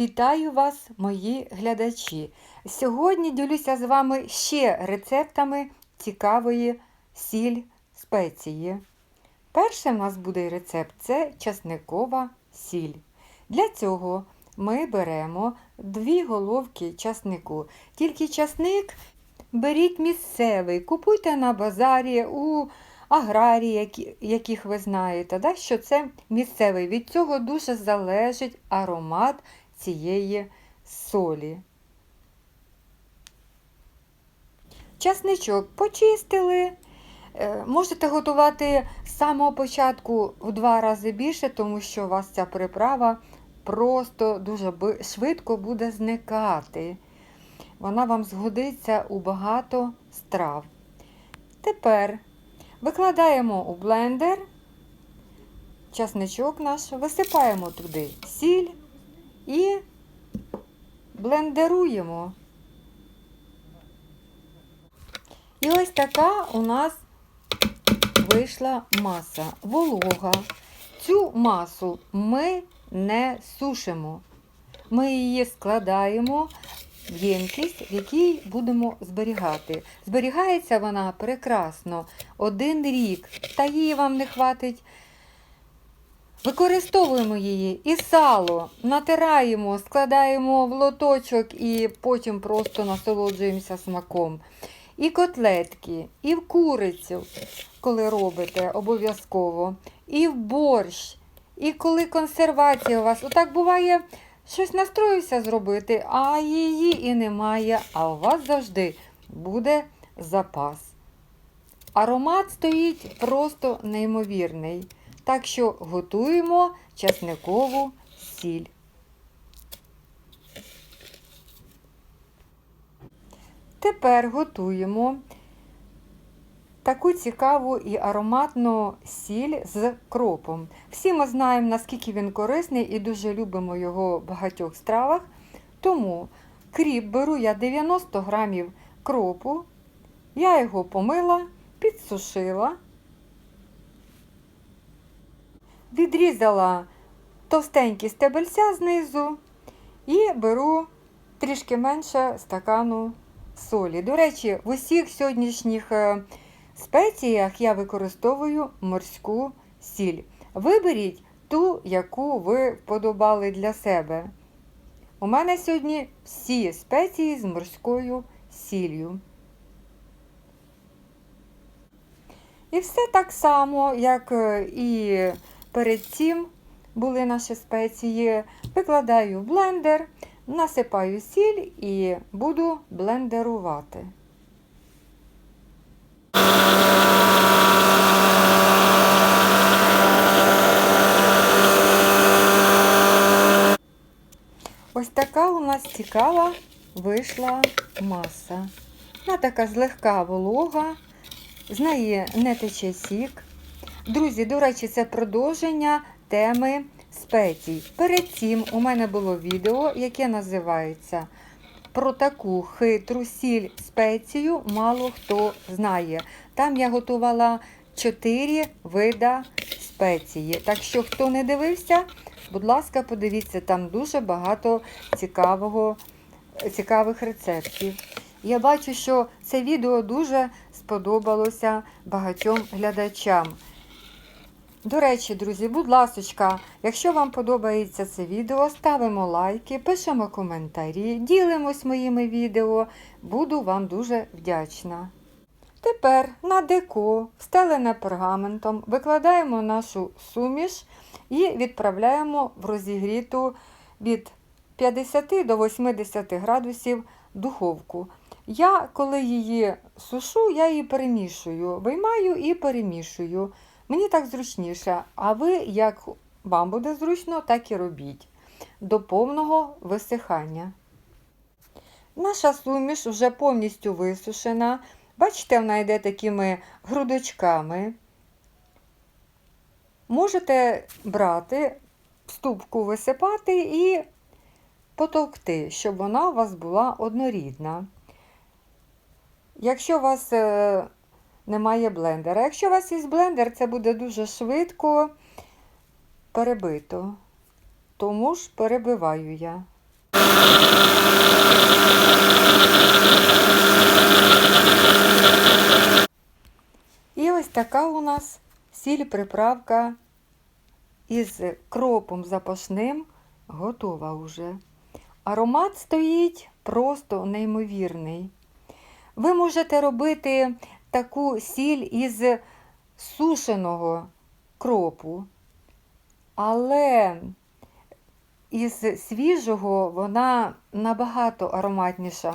Вітаю вас, мої глядачі! Сьогодні ділюся з вами ще рецептами цікавої сіль спеції. Перший у нас буде рецепт це часникова сіль. Для цього ми беремо дві головки часнику. Тільки часник беріть місцевий, купуйте на базарі у аграрії, яких ви знаєте, що це місцевий. Від цього дуже залежить аромат цієї солі. Часничок почистили. Е, Можете готувати з самого початку в два рази більше, тому що у вас ця приправа просто дуже швидко буде зникати. Вона вам згодиться у багато страв. Тепер викладаємо у блендер часничок наш, висипаємо туди сіль і блендеруємо. І ось така у нас вийшла маса волога. Цю масу ми не сушимо. Ми її складаємо в ємкість, в якій будемо зберігати. Зберігається вона прекрасно один рік, та її вам не хватить. Використовуємо її і сало, натираємо, складаємо в лоточок і потім просто насолоджуємося смаком. І котлетки, і в курицю, коли робите, обов'язково, і в борщ, і коли консервація у вас. Отак буває, щось настроївся зробити, а її і немає, а у вас завжди буде запас. Аромат стоїть просто неймовірний. Так що готуємо часникову сіль. Тепер готуємо таку цікаву і ароматну сіль з кропом. Всі ми знаємо, наскільки він корисний і дуже любимо його в багатьох стравах. Тому кріп беру я 90 грамів кропу, я його помила, підсушила. Відрізала товстенькі стебельця знизу і беру трішки менше стакану солі. До речі, в усіх сьогоднішніх е, спеціях я використовую морську сіль. Виберіть ту, яку ви вподобали для себе. У мене сьогодні всі спеції з морською сіллю. І все так само, як е, і перед цим були наші спеції. Викладаю в блендер, насипаю сіль і буду блендерувати. Ось така у нас цікава вийшла маса. Вона така злегка волога, з неї не тече сік. Друзі, до речі, це продовження теми спецій. Перед цим у мене було відео, яке називається Про таку хитру сіль спецію мало хто знає. Там я готувала 4 вида спеції. Так що, хто не дивився, будь ласка, подивіться, там дуже багато цікавого, цікавих рецептів. Я бачу, що це відео дуже сподобалося багатьом глядачам. До речі, друзі, будь ласочка, якщо вам подобається це відео, ставимо лайки, пишемо коментарі, ділимось моїми відео. Буду вам дуже вдячна. Тепер на деко, встелене пергаментом, викладаємо нашу суміш і відправляємо в розігріту від 50 до 80 градусів духовку. Я, коли її сушу, я її перемішую, виймаю і перемішую. Мені так зручніше, а ви, як вам буде зручно, так і робіть. До повного висихання. Наша суміш вже повністю висушена. Бачите, вона йде такими грудочками. Можете брати, ступку висипати і потовкти, щоб вона у вас була однорідна. Якщо у вас е, немає блендера. Якщо у вас є блендер, це буде дуже швидко перебито. Тому ж перебиваю я. І ось така у нас сіль приправка із кропом запашним готова уже. Аромат стоїть просто неймовірний. Ви можете робити таку сіль із сушеного кропу, але із свіжого вона набагато ароматніша.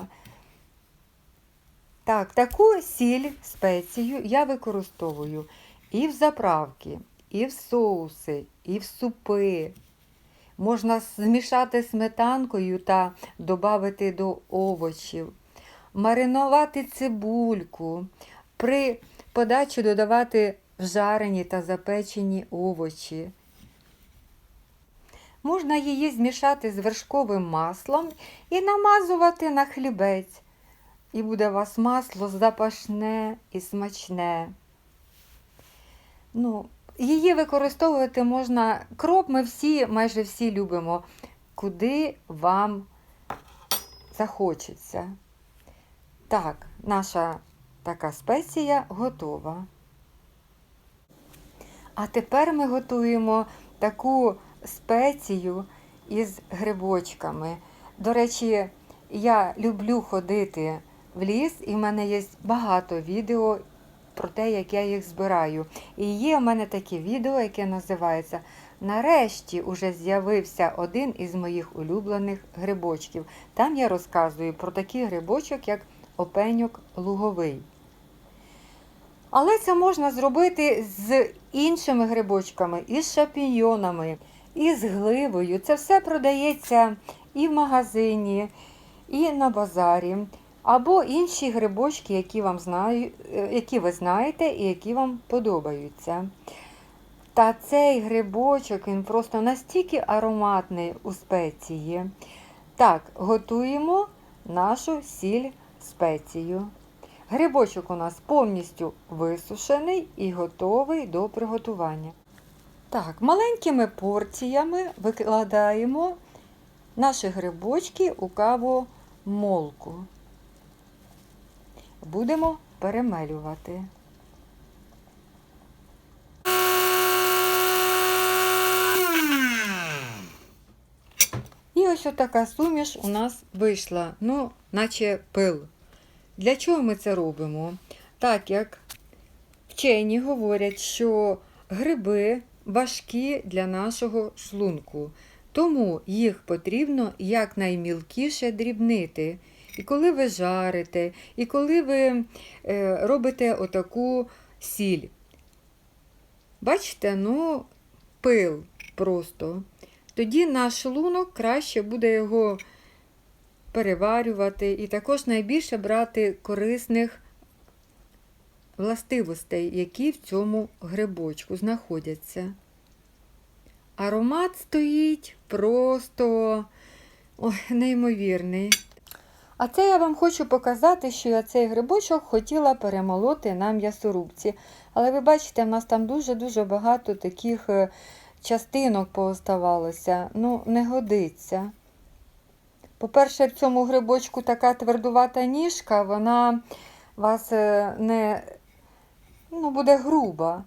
Так, таку сіль спецію я використовую і в заправки, і в соуси, і в супи. Можна змішати сметанкою та додати до овочів, маринувати цибульку, при подачі додавати жарені та запечені овочі. Можна її змішати з вершковим маслом і намазувати на хлібець. І буде у вас масло запашне і смачне. Ну, її використовувати можна. Кроп ми всі, майже всі любимо, куди вам захочеться. Так, наша така спеція готова. А тепер ми готуємо таку спецію із грибочками. До речі, я люблю ходити в ліс, і в мене є багато відео про те, як я їх збираю. І є в мене таке відео, яке називається Нарешті уже з'явився один із моїх улюблених грибочків. Там я розказую про такий грибочок, як опеньок луговий. Але це можна зробити з іншими грибочками, із шапіньйонами, і з гливою. Це все продається і в магазині, і на базарі. Або інші грибочки, які, вам знаю, е, які ви знаєте і які вам подобаються. Та цей грибочок, він просто настільки ароматний у спеції. Так, готуємо нашу сіль спецію. Грибочок у нас повністю висушений і готовий до приготування. Так, маленькими порціями викладаємо наші грибочки у кавомолку. Будемо перемелювати. І ось отака суміш у нас вийшла, ну, наче пил. Для чого ми це робимо? Так як вчені говорять, що гриби важкі для нашого шлунку, тому їх потрібно якнаймілкіше дрібнити. І коли ви жарите, і коли ви е, робите отаку сіль. Бачите, ну, пил просто. Тоді наш шлунок краще буде його переварювати і також найбільше брати корисних властивостей, які в цьому грибочку знаходяться. Аромат стоїть просто ой, неймовірний. А це я вам хочу показати, що я цей грибочок хотіла перемолоти на м'ясорубці. Але ви бачите, в нас там дуже-дуже багато таких е, частинок пооставалося. Ну, не годиться. По-перше, в цьому грибочку така твердувата ніжка, вона вас е, не ну, буде груба.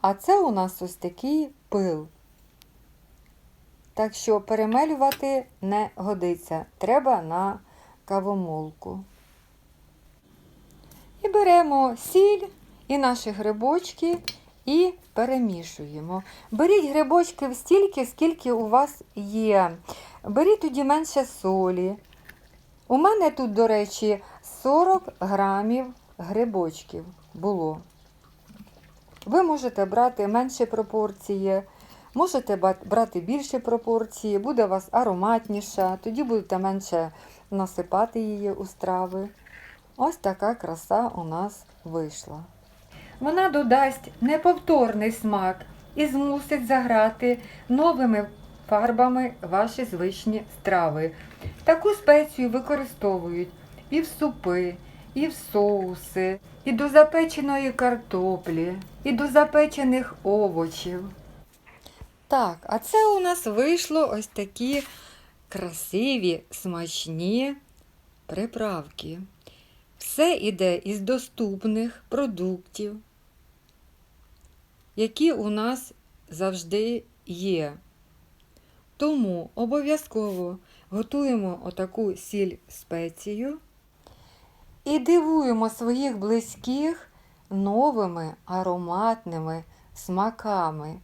А це у нас ось такий пил. Так що перемелювати не годиться. Треба на кавомолку. І беремо сіль і наші грибочки і перемішуємо. Беріть грибочки стільки, скільки у вас є. Беріть тоді менше солі. У мене тут, до речі, 40 грамів грибочків було. Ви можете брати менші пропорції, можете брати більші пропорції, буде у вас ароматніша, тоді будете менше насипати її у страви. Ось така краса у нас вийшла. Вона додасть неповторний смак і змусить заграти новими фарбами ваші звичні страви. Таку спецію використовують і в супи, і в соуси, і до запеченої картоплі, і до запечених овочів. Так, а це у нас вийшло ось такі красиві, смачні приправки. Все іде із доступних продуктів, які у нас завжди є. Тому обов'язково готуємо отаку сіль спецію і дивуємо своїх близьких новими ароматними смаками.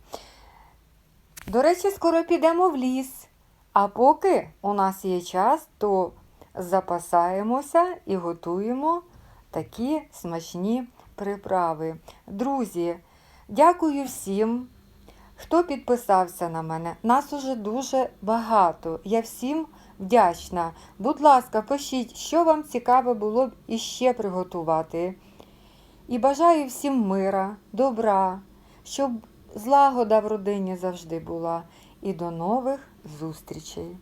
До речі, скоро підемо в ліс. А поки у нас є час, то запасаємося і готуємо такі смачні приправи. Друзі, дякую всім, хто підписався на мене. Нас уже дуже багато. Я всім вдячна. Будь ласка, пишіть, що вам цікаве було б іще приготувати. І бажаю всім мира, добра, щоб злагода в родині завжди була. І до нових зустрічей!